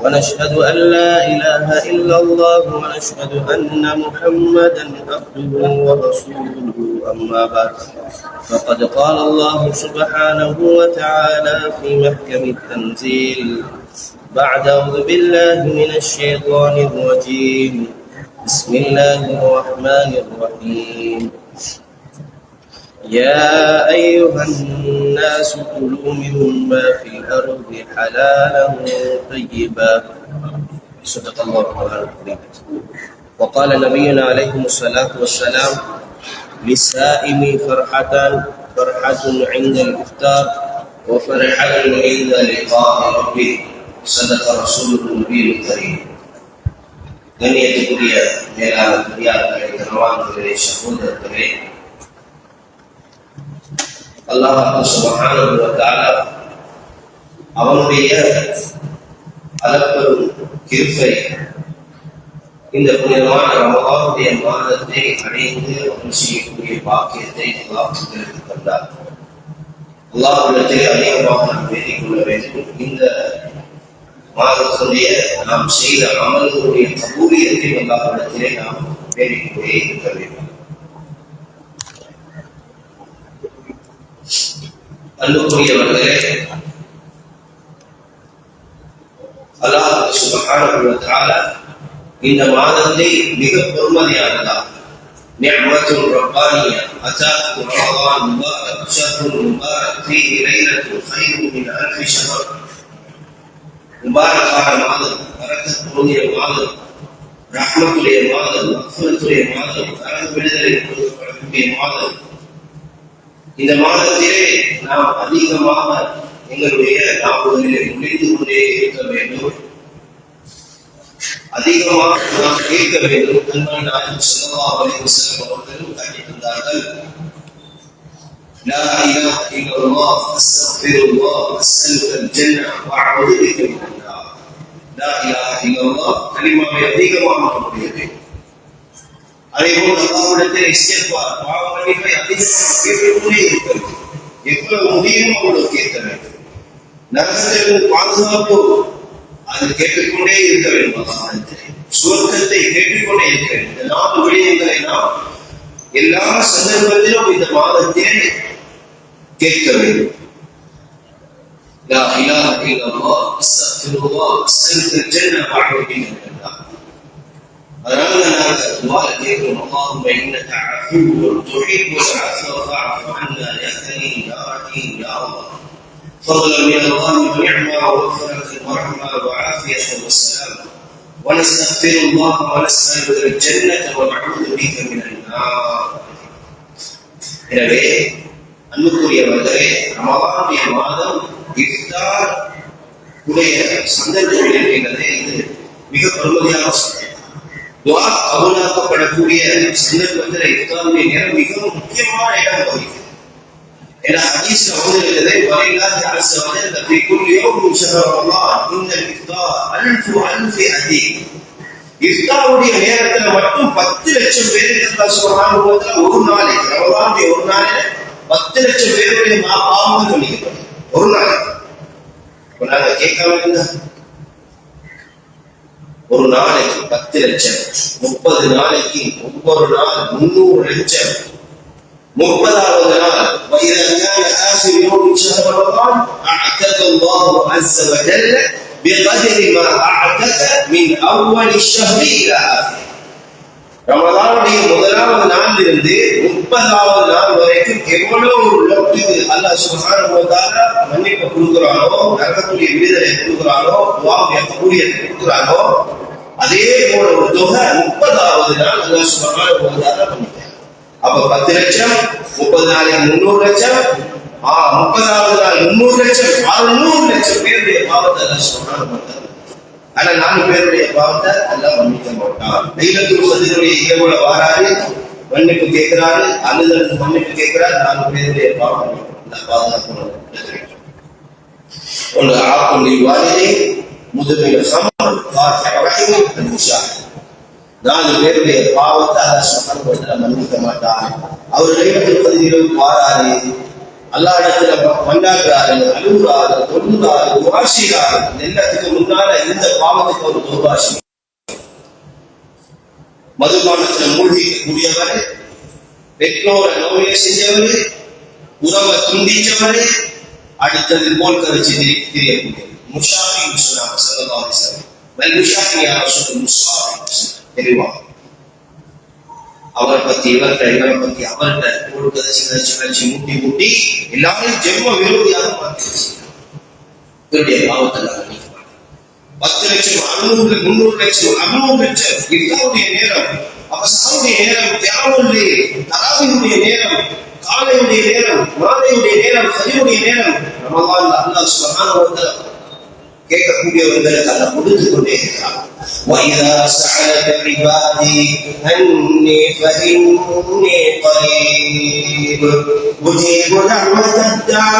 ونشهد أن لا إله إلا الله ونشهد أن محمدا عبده ورسوله أما بعد فقد قال الله سبحانه وتعالى في محكم التنزيل بعد أعوذ بالله من الشيطان الرجيم بسم الله الرحمن الرحيم. يا أيها الناس كلوا مما في الأرض حلالا طيبا صدق الله القرآن الكريم وقال نبينا عليه الصلاة والسلام للسائم فرحتان فرحة عند الإفطار وفرحة عند لقاء ربه صدق رسول النبي الكريم கண்ணியத்துக்குரிய மேலான பெரியார்களே கனவான்களே சகோதரர்களே அல்லாஹ் சுபஹானஹு வ தஆலா அவனுடைய அளப்பெரும் கிருபை இந்த புனிதமான ரமலானுடைய மாதத்தை அடைந்து அவன் செய்யக்கூடிய பாக்கியத்தை அல்லாஹ் எங்களுக்கு தந்தார். அல்லாஹ்விடத்திலே அதிகமாக நாம் வேண்டிக் கொள்ள வேண்டும். இந்த மாதத்துடைய நாம் செய்த அமல்களுடைய கபூலியத்தை அல்லாஹ்விடத்திலே நாம் வேண்டிக் கொண்டே இருக்க வேண்டும். அன்புக்குரியவர்களே அல்லாஹ் இந்த மாதத்தை மிக பொறுமதியானதா நிஅமத்துல் ரப்பானியா அதாக்கும் ரமலான் முபாரக் மாதம் பரக்கத் மாதம் ரஹ்மத்துடைய மாதம் மஃபரத்துடைய மாதம் நரக விடுதலை கொடுக்கப்படக்கூடிய மாதம் இந்த மாதத்திலே நாம் அதிகமாக எங்களுடைய நாவுகளிலே நுழைந்து கொண்டே இருக்க வேண்டும் அதிகமாக நாம் கேட்க வேண்டும் அன்பான நாயகம் ஸல்லல்லாஹு அலைஹி வஸல்லம் அவர்கள் காட்டி தந்தார்கள் لا إله إلا الله أستغفر الله أسألك الجنة وأعوذ بك من النار لا إله إلا الله கலிமாவை அதிகமாக கூடியது அதேபோல் அல்லாஹ்விடத்தில் இஸ்திக்பார் பாவ மன்னிப்பை அதிகமாக கேட்டுக்கொண்டே இருக்க வேண்டும் எவ்வளவு முடியுமோ அவ்வளவு கேட்க வேண்டும் நரகத்திற்கு பாதுகாப்பு அது கேட்டுக்கொண்டே இருக்க வேண்டும் அல்லாஹ்விடத்தில் சுவர்க்கத்தை கேட்டுக்கொண்டே இருக்க வேண்டும் இந்த நாலு விடயங்களை நாம் எல்லா சந்தர்ப்பத்திலும் இந்த மாதத்திலே கேட்க வேண்டும் لا إله إلا الله أستغفر الله أسألك الجنة وأعوذ بك من النار அதனால நாங்க துவா கேட்கிறோம் அல்லாஹும்ம இன்னக அஃபூவ் துஹிப்புல் அஃவ ஃபஅஃபு அன்னா யா கரீம் யா ரஹீம் யா அல்லாஹ் فضلا من الله ونعمة ومغفرة ورحمة وعافية وسلام ونستغفر الله ونسألك الجنة ونعوذ بك من النار எனவே அன்புக்குரியவர்களே ரமலானுடைய மாதம் இஃப்தார் உடைய சந்தர்ப்பம் இருக்கின்றதே இது மிக பெருமதியான சந்தர்ப்பம் துவா கபூலாக்கப்படக்கூடிய சந்தர்ப்பத்தில் இஸ்லாமிய நேரம் மிகவும் முக்கியமான இடம் வகிக்கிறது ஏன்னா ஹதீஸ்ல வந்து இருக்கிறது வலில்லாஹி அஸ்ஸ வஜல்ல ஃபீ குல்லி யௌமின் ஷஹர் ரமலான் அல்ஃபு அல்ஃபி நேரத்துல மட்டும் பத்து லட்சம் பேருக்கு அல்லாஹ் சுப்ஹானஹு ஒரு நாளைக்கு ரமலானுடைய ஒரு நாளில் பத்து லட்சம் பேருடைய மா- பாவங்கள் ஒரு நாளைக்கு கேட்காம இருந்தா ஒரு நாளைக்கு பத்து லட்சம் முப்பது நாளைக்கு ஒவ்வொரு நாள் முன்னூறு லட்சம் முப்பதாவது நாள் وإذا كان آخر يوم من شهر رمضان أعتق الله عز وجل بقدر ما أعتق من أول الشهر إلى آخره ரமலானுடைய முதலாவது நாள் இருந்து முப்பதாவது நாள் வரைக்கும் எவ்வளவு லோட்டுக்கு அல்லாஹ் சுப்ஹானஹு வ தஆலா மன்னிப்பு கொடுக்குறானோ நரகத்துடைய விடுதலை கொடுக்குறானோ துவாவுடைய கபூலியத்தை கொடுக்குறானோ அதே போல ஒரு தொகை முப்பதாவது நாள் அல்லாஹ் சுப்ஹானஹு வ தஆலா அப்ப பத்து லட்சம் முப்பது நாளைக்கு முன்னூறு லட்சம் ஆ முப்பதாவது நாள் முன்னூறு லட்சம் அறுநூறு லட்சம் பேருடைய பாவத்தை அல்லாஹ் சுப்ஹானஹு வ தஆலா ஆனா நாலு பேருடைய பாவத்தை எல்லாம் மன்னிக்க மாட்டான். லைலத்துல் கதிருடைய இரவுல வாராரு மன்னிப்பு கேட்கிறாரு அழுதலுக்கு மன்னிப்பு கேட்கிறாரு நாலு பேருடைய பாவம் பாதுகாப்பு ஒன்று ஆக்கும் வாரிலே முதலில் சமர் ரஹிம் நாலு பேருடைய பாவத்தை அல்லாஹ் சுப்ஹானஹு மன்னிக்க மாட்டான். அவர் லைலத்துல் கத்ரில் வாராரு அல்லாஹ் இடத்துல மண்டாக்குறாரு அழுகுறாரு தொழுறாரு துவாசிறாரு எல்லாத்துக்கு முன்னால இந்த பாவத்துக்கு ஒரு துவாசி மதுபானத்துல மூழ்கிக்க கூடியவர் பெற்றோரை நோயை செஞ்சவர் உறவை துண்டிச்சவர் அடுத்தது போல் கரைச்சி தெரியக்கூடியவர். முஷாஃபி சொன்னாங்க சல்லல்லாஹு அலைஹி வஸல்லம் வல் முஷாஃபி யா ரசூல் முஷாஃபி தெரியுமா அவரை பத்தி இவர்கிட்ட இவரை பத்தி அவர்கிட்ட ஒரு கதைச்சு கதைச்சு கதைச்சு முட்டி முட்டி எல்லாரையும் ஜென்ம விரோதியாக மாற்றி வச்சிருக்காங்க இவருடைய பாவத்தை நாங்கள் நீக்க மாட்டோம் பத்து லட்சம் அறுநூறு முன்னூறு லட்சம் அறுநூறு லட்சம் இல்லாவுடைய நேரம் அவசாவுடைய நேரம் தியானுடைய தராவினுடைய நேரம் காலையுடைய நேரம் மாலையுடைய நேரம் சதியுடைய நேரம் ரமலான் அல்லாஹ் சுப்ஹானஹு வ தஆலா கேட்கக்கூடியவர்களுக்கு அல்ல கொடுத்து கொண்டே இருக்கிறார் وَإِذَا سَأَلَكَ عِبَادِي أَنِّي فَإِنِّي قَرِيبٌ أُجِيبُ دَعْوَةَ الدَّاعِ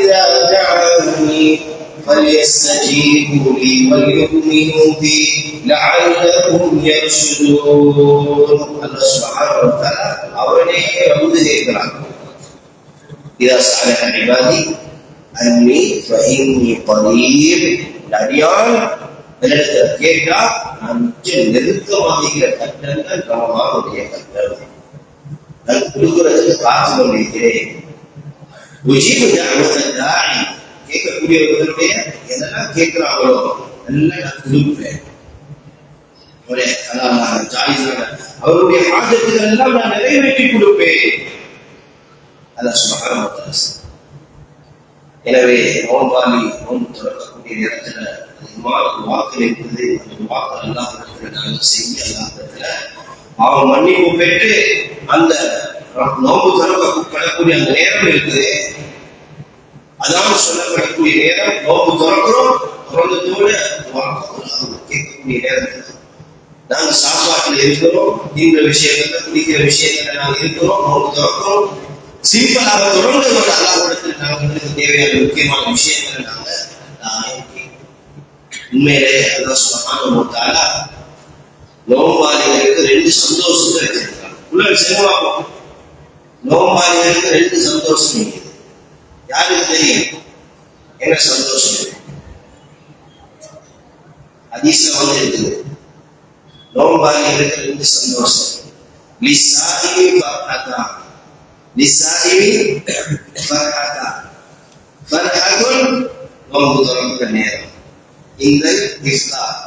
إِذَا دَعَانِي فَلْيَسْتَجِيبُوا لِي وَلْيُؤْمِنُوا بِي لَعَلَّهُمْ يَرْشُدُونَ அல்லாஹ் சுப்ஹானஹு வ தஆலா அவனே வந்து கேட்கிறான் إذا سألك عبادي அன்னி ஃபஇன்னி கரீப் அடியான் என்னிடத்துல கேட்டா நான் மிச்ச நெருக்கமாகிற கட்டங்கள் ரமமானுடைய கட்டல் நான் கொடுக்கிறதுக்கு காத்து கொண்டிருக்கிறேன். உஜீபு தாய் கேட்கக்கூடியவர்களுடைய எதெல்லாம் கேட்கிறாங்களோ எல்லாம் நான் கொடுப்பேன் அவரே அதான் நான் அவருடைய ஆஜத்துகள் எல்லாம் நான் நிறைவேற்றி கொடுப்பேன். அதான் சுபகாரம் எனவே நோன்பாளி நோன்பு திறக்கக்கூடிய நேரத்துல அதிகமாக வாக்கு இருக்குது அந்த வாக்கு அல்லாஹ் நாங்கள் செய்ய அல்லாஹ் அவன் மன்னிப்பு பெற்று அந்த நோன்பு திறக்கப்படக்கூடிய அந்த நேரம் இருக்குது. அதாவது சொல்லப்படக்கூடிய நேரம் நோன்பு திறக்கிறோம் திறந்ததோட வாக்கு கேட்கக்கூடிய நேரம் நாங்கள் சாப்பாட்டில் இருக்கிறோம் இந்த விஷயங்கள்ல குடிக்கிற விஷயங்கள்ல நாங்கள் இருக்கிறோம் நோன்பு திறக்கிறோம். சிம்பிளாக தொடர்ந்து ஒரு அல்லாஹிடத்தில் நமக்கு தேவையான முக்கியமான விஷயங்களை நாங்க உண்மையிலே அல்லாஹ் சுபஹானஹு வ தஆலா நோம்பாளிகளுக்கு ரெண்டு சந்தோஷத்தை வச்சிருக்காங்க உள்ள சினிமா நோம்பாளிகளுக்கு ரெண்டு சந்தோஷம் இருக்குது யாருக்கு தெரியும்? என்ன சந்தோஷம்? அதிசயம் வந்து இருக்குது நோம்பாளிகளுக்கு ரெண்டு சந்தோஷம். லிசாஹி ஃபர்ஹதான் லிசாஹி ஃபர்ஹதான் நேரம் இந்த இஃப்தார்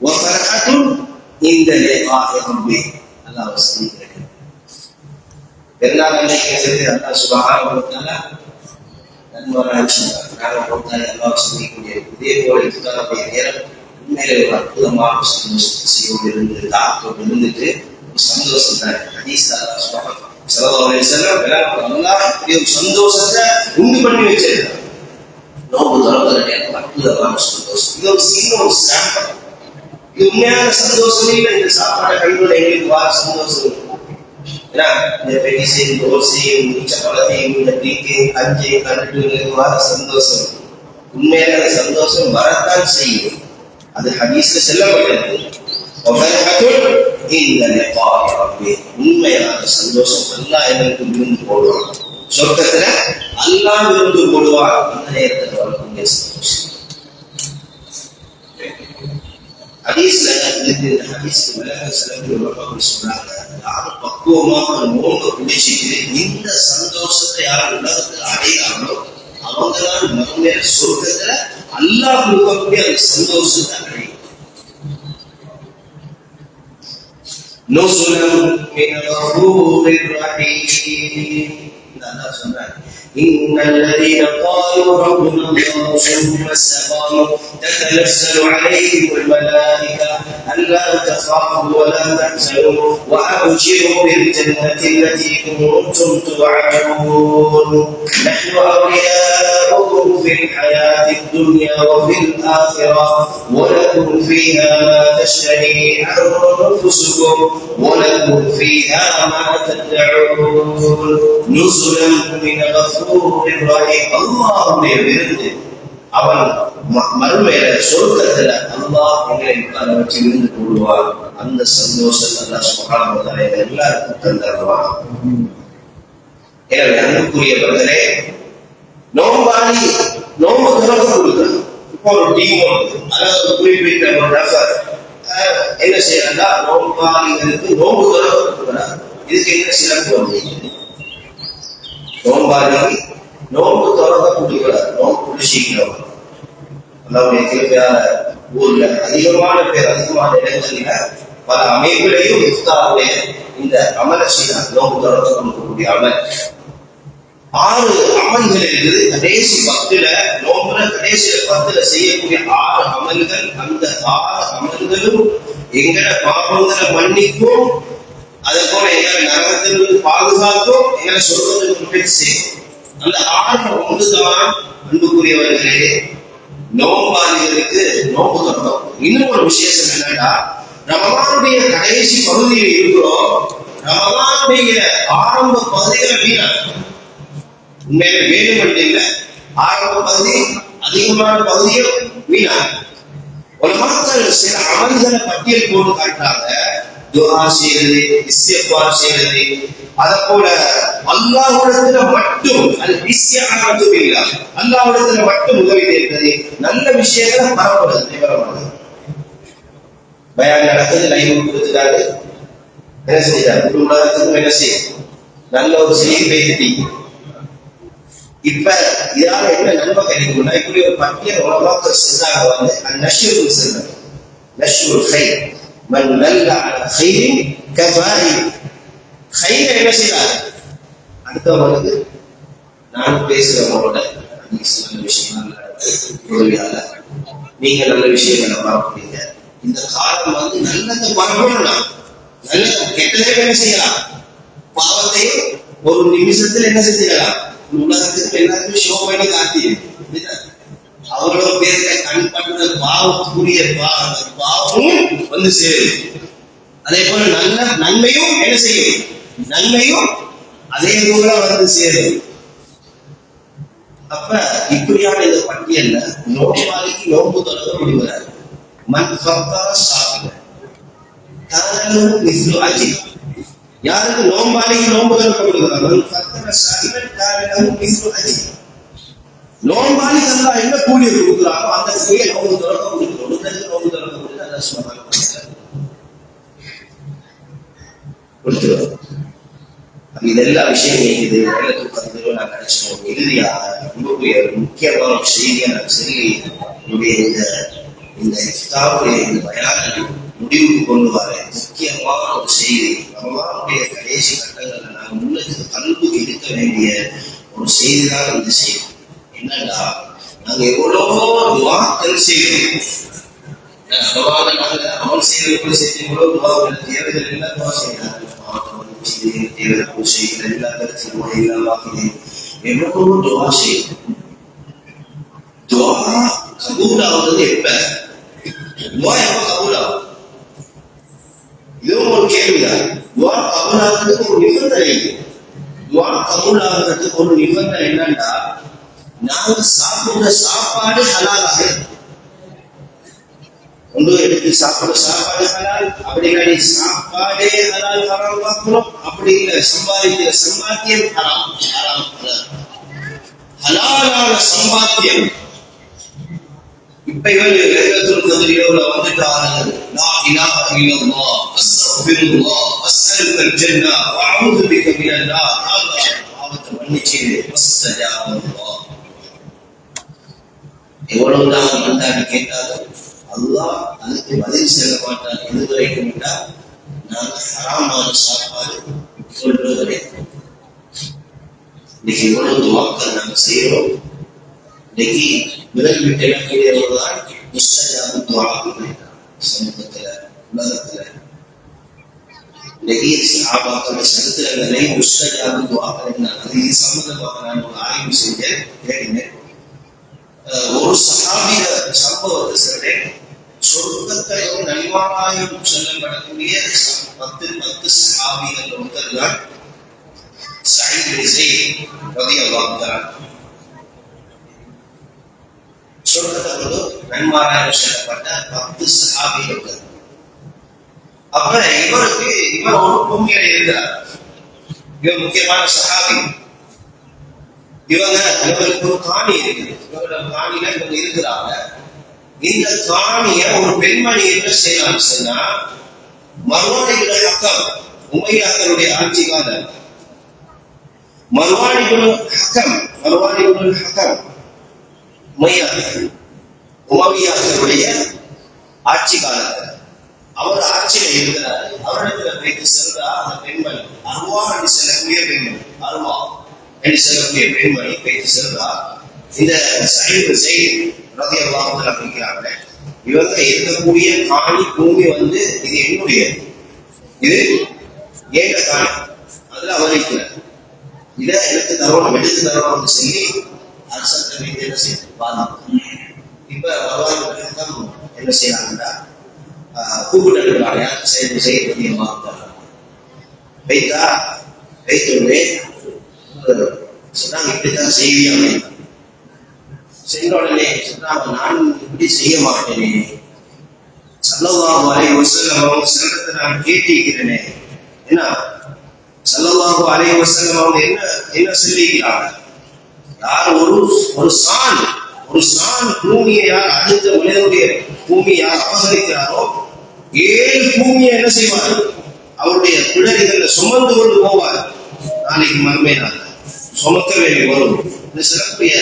வஃபர்ஹத்துன் இந்த லிகாஇ ரப்பி அல்லாஹ் வசதிக்கிறது பெருநாள் அன்னைக்கு சேர்த்து அல்லாஹ் சுபஹானஹு வ தஆலா நன்மராஜ் நாங்கள் கொடுத்தாலே அல்லாஹ் சந்திக்கக்கூடிய இதே போல இஃப்தாருடைய நேரம் உண்மையிலே ஒரு அற்புதமான சந்தோஷத்தை இருந்து தாக்கத்தோடு இருந்துட்டு ஒரு சந்தோஷம் தான் ஹதீஸ் அல்லாஹ் சுபஹானஹு சந்தோஷத்தை உண்டு பண்ணி வச்சிருக்காங்க நோம்பு திறக்கிற நேரம் அற்புதமான சந்தோஷம். இது ஒரு சின்ன ஒரு சாம்பிள் இது உண்மையான சந்தோஷம் இல்லை. இந்த சாப்பாடை கைவிட எங்களுக்கு வர சந்தோஷம். ஏன்னா இந்த பெட்டிசையும் தோசையும் மிச்ச பழத்தையும் இந்த டீக்கையும் கஞ்சையும் கண்டுட்டு எங்களுக்கு வர சந்தோஷம். உண்மையான அந்த சந்தோஷம் வரத்தான் செய்யும். அது ஹதீஸ்ல செல்லப்பட்டது உண்மையான சந்தோஷம் அல்லா எனக்கு விருந்து போடுவான் சொர்க்கத்துல அல்லா விருந்து போடுவான் அந்த நேரத்தில் வரக்கூடிய சந்தோஷம் ஹதீஸ்ல இதுக்கு இந்த ஹதீஸ்க்கு விலக சிலருக்கு உலகம் யாரும் பக்குவமாக நோன்பை குடிச்சிட்டு இந்த சந்தோஷத்தை யார் உலகத்தில் அடைகிறாங்களோ மறுமையில சொர்க்கத்துல அல்லாஹ் கொடுக்கக்கூடிய அந்த சந்தோஷத்தை نزلا من غفور رحيم لا لا إن الذين قالوا ربنا الله ثم استقاموا تتنزل عليهم الملائكة ألا تخافوا ولا تحزنوا وأبشروا بالجنة التي كنتم توعدون. نحن أولياء بلاؤكم في الحياة الدنيا وفي الآخرة ولكم فيها ما تشتهي أنفسكم ولكم فيها ما تدعون. نزلا من غفور அல்லாவுடைய விருந்து அவன் மறுமையில சொர்க்கத்துல அல்லாஹ் எங்களை உட்கார வச்சு விருந்து கூடுவான் அந்த சந்தோஷம் நல்லா சுகாதார எல்லாருக்கும் தந்தருவான். எனவே அன்புக்குரியவர்களே நோம்பாளி நோம்பு திறந்து கொடுக்கணும். இப்போ ஒரு டீம் ஒன்று அதாவது குறிப்பிட்ட ஒரு நபர் என்ன செய்யறாங்க நோம்பாளிகளுக்கு நோம்பு திறந்து இதுக்கு என்ன சிறப்பு வந்து நோம்பாளிக்கு நோன்பு திறந்து நோன்பு நோம்பு அல்லாவுடைய ஊர்ல அதிகமான பேர் அதிகமான இடங்கள்ல பல அமைப்புகளையும் இஃப்தாருடைய இந்த அமலை செய்தார் நோம்பு திறந்து கொடுக்கக்கூடிய அமல் ஆறு அமல்கள் இருக்குது கடைசி பத்துல நோம்புல கடைசி பத்துல செய்யக்கூடிய ஆறு அமல்கள் அந்த ஆறு அமல்களும் எங்கட பாவங்களை மன்னிக்கும் அதை போல எங்களை நரகத்திலிருந்து பாதுகாக்கும் எங்களை சொல்வதற்கு முயற்சி செய்யும். அந்த ஆர்வம் ஒன்றுதான் அன்புக்குரியவர்களே நோம்பாதிகளுக்கு நோம்பு தொடரும் இன்னும் ஒரு விசேஷம் என்னன்னா ரமலானுடைய கடைசி பகுதியில் இருக்கிறோம். ரமலானுடைய ஆரம்ப பகுதிகளை வீணாக்கும் உண்மையில வேணும் மட்டும் இல்ல. ஆரம்ப பகுதி அதிகமான பகுதியும் வீணா. உலமாக்கள் சில அமல்களை பட்டியல் போட்டு காட்டுறாங்க. துவா செய்யறது இஸ்திக்பார் செய்யறது அதை போல அல்லாஹ்விடத்துல மட்டும் அது இஸ்திஆனத்து பில்லாஹ் அல்லாஹ்விடத்துல மட்டும் உதவி கேட்கிறது நல்ல விஷயங்களை பரப்புறது விவரமானது பயான் நடக்குது லைவ் கொடுத்துட்டாரு. என்ன செய்தார். உலகத்துக்கும் என்ன செய்யும். நல்ல ஒரு செய்தி பேசிட்டி. இப்ப இதால என்ன நன்மை கிடைக்கும்னா இப்படி ஒரு பட்டியல் உலகத்தை செஞ்சாங்க வந்து அந்நஷ்யூர் செல்வது நஷ்யூர் கை மன் நல்ல அல கைரின் கபாரி என்ன செய்தார்? அடுத்தவங்களுக்கு நான் பேசுறவங்களோட நல்ல விஷயம் உதவியால நீங்க நல்ல விஷயங்களை பார்ப்பீங்க இந்த காலம் வந்து நல்லதை பரப்பணும்னா நல்லது கெட்டதை என்ன செய்யலாம். பாவத்தை ஒரு நிமிஷத்தில் என்ன செஞ்சிடலாம்? உலகத்துக்கு எல்லாருக்கும் ஷோ பண்ணி அவரோட அவ்வளவு கண் பண்ற பாவத்துக்குரிய பா- பாவமும் வந்து சேரும். அதே போல நல்ல நன்மையும் என்ன செய்யும்? நன்மையும் அதே போல வந்து சேரும். அப்ப இப்படியான இந்த பட்டியல்ல நோயாளிக்கு நோம்பு தொடர முடிகிறார் மண் சாப்பிட. காரணம் யாருக்கு நோம்பாளிக்கு நோன்பு திறக்கப்படுகிறார் மன் ஃபத்தர சாப்பிட காரணம் நோன்பாளி தந்தா நோம்பாளி என்ன கூலி கொடுக்குறாரோ அந்த கூலியை நோம்பு திறக்க கொடுக்கணும் ஒருத்தருக்கு நோம்பு திறக்க இதெல்லாம் விஷயம் இருக்குது நான் ரொம்ப முக்கியமான ஒரு நான் சொல்லி என்னுடைய இந்த இந்த இஃப்தாருடைய இந்த முடிவுக்கு கொண்டு வர முக்கியமான ஒரு செய்தி. ரமலானுடைய கடைசி கட்டங்களில் நாங்கள் முன்னத்துக்கு கல்வி எடுக்க வேண்டிய ஒரு செய்தி தான் இந்த செய்தி. என்னன்னா நாங்க எவ்வளவோ துவாக்கள் செய்கிறோம் ரமலானை நாங்க அமல் செய்வது எப்படி செய்யறீங்களோ துவாக்கள் தேவைகள் எல்லாம் துவா செய்யலாம் தேவைகள் பூசை எல்லா கருத்து எல்லாம் வாக்குகிறேன் எவ்வளவோ துவா செய்யும் துவா கபூல் ஆகுறது எப்ப துவா எப்ப கபூல் ஆகும் இதுவும் ஒரு கேள்விதான் துவா கபூல் ஆகுறதுக்கு ஒரு நிபந்தனை இருக்கு துவா கபூல் ஆகுறதுக்கு ஒரு நிபந்தனை என்னன்னா நாங்கள் சாப்பிடுற சாப்பாடு ஹலாலாக ஒன்று எடுத்து சாப்பிடுற சாப்பாடு ஹலால் சாப்பாடே ஹலால் ஹராம் சம்பாதிக்கிற சம்பாத்தியம் ஹராம் ஹராம் ஹலாலான சம்பாத்தியம். இப்ப இவர் வஅஊது பிக மன்னிச்சு எவ்வளவுதான் மன்றாடி கேட்டாலும் அல்லாஹ் அதுக்கு பதில் செல்ல மாட்டார் எதுவரைக்கும் விட்டால் நாங்க ஹராமான சாப்பாடு சொல்றது இன்னைக்கு எவ்வளவு துவாக்கள் நாங்க செய்யறோம் இன்னைக்கு விரல் விட்டு இழக்கூடியவர்தான் முஸ்தஜாபு துவாக்கள் சமூகத்துல உலகத்துல. இன்னைக்கு சாபாக்கள் சரித்திரங்களை முஸ்தஜாபு துவாக்கள் அது இது சம்பந்தமாக நான் ஒரு ஆய்வு செய்ய கேட்டீங்க அஹ், ஒரு சகாபிய சம்பவத்தை சொல்றேன் சொர்க்கத்தையும் நன்மாராயம் சொல்லப்படக்கூடிய பத்து பத்து சகாபிகள் ஒருத்தர் தான் சயீத் பின் ஸைத் ரலியல்லாஹு தஆலா சொர்க்கத்தோடு நன்மாராயம் சொல்லப்பட்ட பத்து சகாபிகள் அப்ப இவருக்கு இவர் ஒரு பூமியில இருக்கிறார் இவர் முக்கியமான சகாபி. இவங்க இவங்களுக்கு ஒரு காணி இருக்குது. இவங்களோட காணியில இவங்க இருக்கிறாங்க. இந்த காணிய ஒரு பெண்மணி என்ன செய்யலாம் சொன்னா மர்வானிகள ஹக்கம் உமையாக்களுடைய ஆட்சி காலம் மர்வானிகுல் ஹக்கம் மர்வானிகுல் ஹக்கம் உமையாக்கள் உமவியாக்களுடைய ஆட்சி காலத்தில் அவர் ஆட்சியில இருக்கிறார். அவரிடத்துல வைத்து சென்றா அந்த பெண்மணி. அருவா என்று செல்லக்கூடிய பெண்மணி. அருவா என்று செல்லக்கூடிய பெண்மணி வைத்து சென்றா இந்த சைடு செய்தி ரதி அல்லாமல் அப்படிங்கிறாங்க இவங்க இருக்கக்கூடிய காணி பூமி வந்து இது என்னுடையது இது ஏக காணி. அதுல அவர் இருக்கிறார். இதை எனக்கு தரணும் எடுத்து தரணும்னு சொல்லி அரசத்தை வைத்து என்ன செய்யணும்? பாதிப்பு இப்ப பகவான் என்ன செய்யறாங்கன்னா கூப்பிட்டு செய்து செய்ய வைத்தா வைத்துள்ளேன். வைத்துள்ளே சொன்னாங்க இப்படித்தான் செய்வியாமே சென்ற உடனே சொன்னாங்க நான் இப்படி செய்ய மாட்டேனே. சல்லல்லாஹு அலை வஸல்லம் அவங்க சொல்றதை நான் கேட்டிருக்கிறேனே. என்ன? சல்லல்லாஹு அலை வஸல்லம் அவங்க என்ன என்ன சொல்லிக்கிறாங்க யார் ஒரு ஒரு சான் ஒரு சான் பூமியை யார் அடுத்த மனிதனுடைய பூமியை யார் அபகரிக்கிறாரோ ஏழு பூமியை என்ன செய்வார் அவருடைய பிடரிகளை சுமந்து கொண்டு போவார் நாளைக்கு மறுமை நாள் சுமக்க வேண்டி வரும். இந்த சிறப்புடைய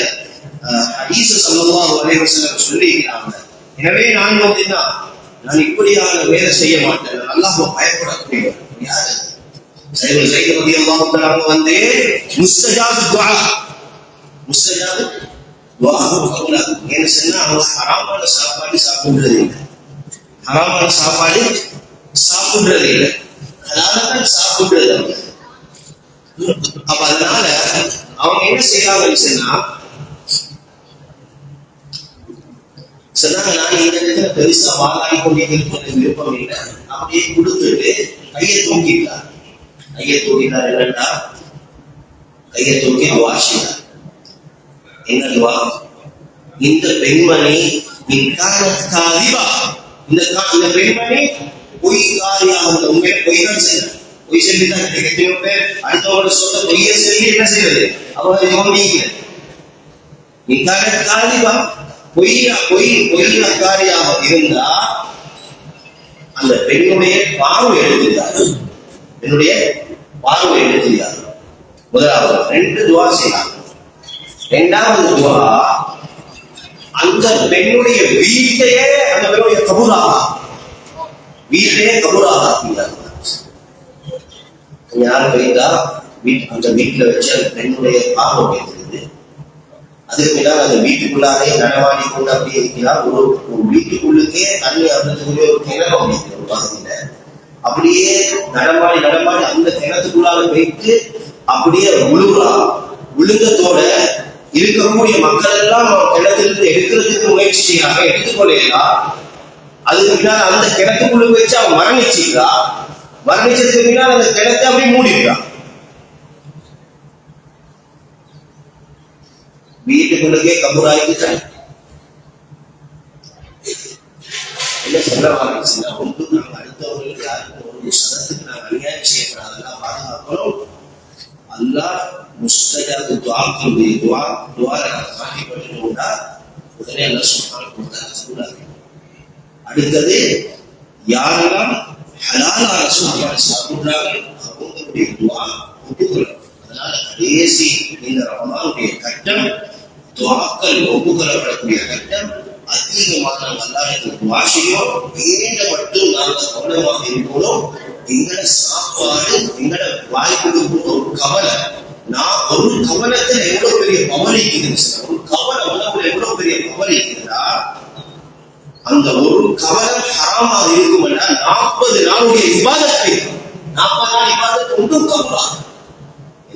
ஹதீஸ சல்லல்லாஹு அலைஹி வஸல்லம் சொல்லியிருக்கிறாங்க. எனவே நான் வந்து நான் இப்படியான வேலை செய்ய மாட்டேன். நான் அல்லாஹ் பயப்படக்கூடியவர் யாரு? சைவ சைவ ரலியல்லாஹு தஆலா அவங்க வந்து முஸ்தஜாபு துஆ. முஸ்தஜாபு துஆ கவுலா என்ன சொன்னா அவங்க ஹராமான சாப்பாடு சாப்பிடுறது இல்லை. ஹராமான சாப்பாடு சாப்பிடுறது இல்லை. அதனால தான் சாப்பிடுறது அவங்க. அப்ப அதனால அவங்க என்ன சொன்னாங்க நான் இந்த இடத்துல பெருசா வாழாய் கொண்டே இருப்பது விருப்பம் இல்லை. அப்படியே கொடுத்துட்டு கையை தூக்கிட்டார். கையை தூக்கிட்டார் என்னன்னா கையை தூக்கி வாசினார் என்ன இந்த பெண்மணி காதிபா இந்த இந்த பெண்மணி பொய் காரியாக உண்மை பொய் தான் செய்யணும் பொய் சொல்லி தான் எத்தனையோ பேர் அடுத்தவங்களோட சொந்த பொய்யை சொல்லி என்ன செய்யறது அவங்க நோண்டிக்கிறது இக்கால காரியம் பொய்யா பொய் பொய்யக்காரியாக இருந்தா அந்த பெண்ணுடைய பார்வை எழுதுகிறார் என்னுடைய பார்வை எழுதுகிறார் முதலாவது ரெண்டு துவா செய்யலாம் இரண்டாவது துவா அந்த பெண்ணுடைய வீட்டையே அந்த பெண்ணுடைய கபூராக வீட்டையே கபூராக ஆக்குகிறார் யார் வைத்தா அந்த வீட்டுல வச்சு அந்த பெண்ணுடைய ஆர்வம் வைத்திருக்குது அதுக்கு பின்னால் அந்த வீட்டுக்குள்ளாரே நடமாடி கொண்டு அப்படியே இருக்கிறார். ஒரு ஒரு வீட்டுக்குள்ளுக்கே தண்ணி அருந்ததுக்குள்ளே ஒரு கிணறு அமைக்கிறது ஒரு பகுதியில அப்படியே நடமாடி நடமாடி அந்த கிணத்துக்குள்ளார போயிட்டு அப்படியே உழுகலாம் உழுங்கத்தோட இருக்கக்கூடிய மக்கள் எல்லாம் கிணத்திலிருந்து எடுக்கிறதுக்கு முயற்சி செய்யறாங்க எடுத்துக்கொள்ளா அதுக்கு பின்னால் அந்த கிணத்துக்குள்ள வச்சு அவன் மரணிச்சுக்கிறா மரணிச்சதுக்கு பின்னால் அந்த கிணத்தை அப்படியே மூடிடுறான் வீட்டுக்குள்ளே கபூராயிட்டு என்ன சொல்ல ஒன்று அடுத்தவர்களுக்கு யாருக்கும் ஒரு சதத்துக்கு நாங்கள் அநியாயம் செய்யப்படாதெல்லாம் பாதுகாக்கணும். அல்லாஹ் முஸ்தஜாக்கு துவாக்களுடைய துவா துவாரை மாற்றி பண்ணிட்டோம்னா உடனே எல்லாம் சொல்றாங்க கொடுத்தாங்க அடுத்தது யாரெல்லாம் ஹலாலான சாப்பாடு சாப்பிடுறாங்க அவங்களுடைய துவா ஒப்புக்கொள்ளும் அதனால கடைசி இந்த ரமலானுடைய கட்டம் துவாக்கள் வரக்கூடிய கட்டம் அதிகமாக நாங்கள் அல்லாஹ் வாசியோம் வேண்ட மட்டும் நாங்கள் கவனமாக இருக்கணும். எங்களோட சாப்பாடு எங்களோட வாய் கொடுக்கும் ஒரு கவலை. நான் ஒரு கவனத்துல எவ்வளவு பெரிய பவர் இருக்குதுன்னு ஒரு கவலை உணவுல எவ்வளவு பெரிய பவர் இருக்குதுன்னா அந்த ஒரு கவனம் ஹராமாக இருக்கும்னா நாற்பது நாளுடைய விவாதத்தை நாற்பது நாள் விவாதத்தை ஒன்றும் கவலாம்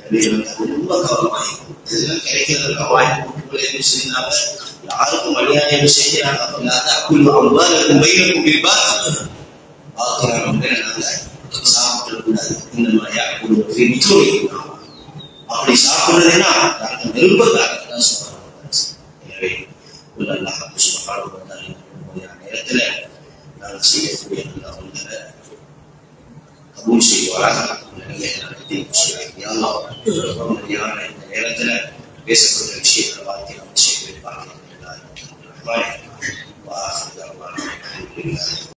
எனவே நம்ம ரொம்ப கவனமாயிருக்கும் இதெல்லாம் கிடைக்கிறதுக்கு வாய்ப்பு செய்யறாங்க யாருக்கும் அநியாயம் செய்யறாங்க அப்படி அவ்வாறு பையனுக்கும் பிரிப்பா நாங்க சாப்பிடக்கூடாது இந்த மாதிரியா ஒரு அப்படி சாப்பிடுறதுன்னா நாங்கள் நிருபத்தாக தான் சொல்றோம் எனவே உள்ள அல்லாஹ் சுபஹானஹு வ தஆலா இந்த நேரத்தில் நாங்கள் செய்யக்கூடிய நல்ல அமல்களை கபூல் செய்வாராக நல்ல நடத்தி யா அல்லாஹ் உம்முடையான இந்த நேரத்தில் பேசக்கூடிய விஷயங்களை வாழ்க்கை அமைச்சு வைப்பாங்க ரஹ்மானே வா அல்லாஹ்